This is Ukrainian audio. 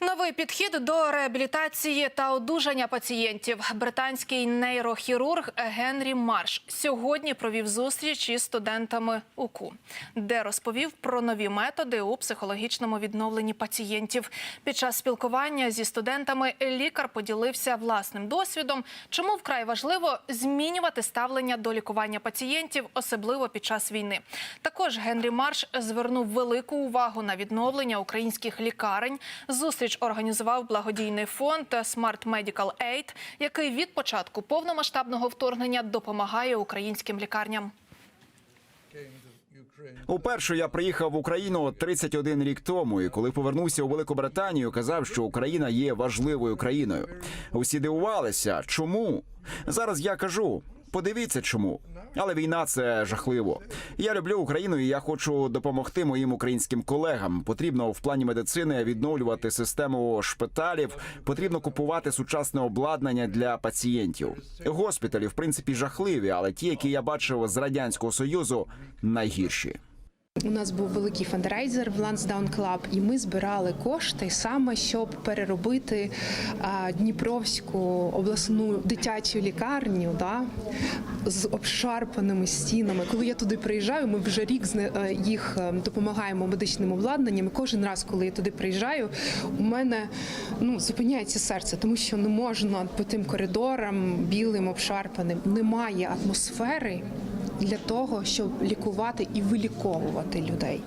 Новий підхід до реабілітації та одужання пацієнтів. Британський нейрохірург Генрі Марш сьогодні провів зустріч із студентами УКУ, де розповів про нові методи у психологічному відновленні пацієнтів. Під час спілкування зі студентами лікар поділився власним досвідом, чому вкрай важливо змінювати ставлення до лікування пацієнтів, особливо під час війни. Також Генрі Марш звернув велику увагу на відновлення українських лікарень. Зустріч організував благодійний фонд Smart Medical Aid, який від початку повномасштабного вторгнення допомагає українським лікарням. Уперше я приїхав в Україну 31 рік тому, і коли повернувся у Велику Британію, казав, що Україна є важливою країною. Усі дивувалися, чому зараз я кажу. Подивіться, чому, але війна це жахливо. Я люблю Україну, і я хочу допомогти моїм українським колегам. Потрібно в плані медицини відновлювати систему шпиталів. Потрібно купувати сучасне обладнання для пацієнтів. Госпіталі, в принципі, жахливі, але ті, які я бачив з радянського союзу, найгірші. У нас був великий фандрейзер в Lansdowne Club, і ми збирали кошти саме щоб переробити Дніпровську обласну дитячу лікарню да, з обшарпаними стінами. Коли я туди приїжджаю, ми вже рік е, їх е, допомагаємо медичним обладнанням. І кожен раз, коли я туди приїжджаю, у мене ну зупиняється серце, тому що не можна по тим коридорам білим обшарпаним. Немає атмосфери для того, щоб лікувати і виліковувати людей.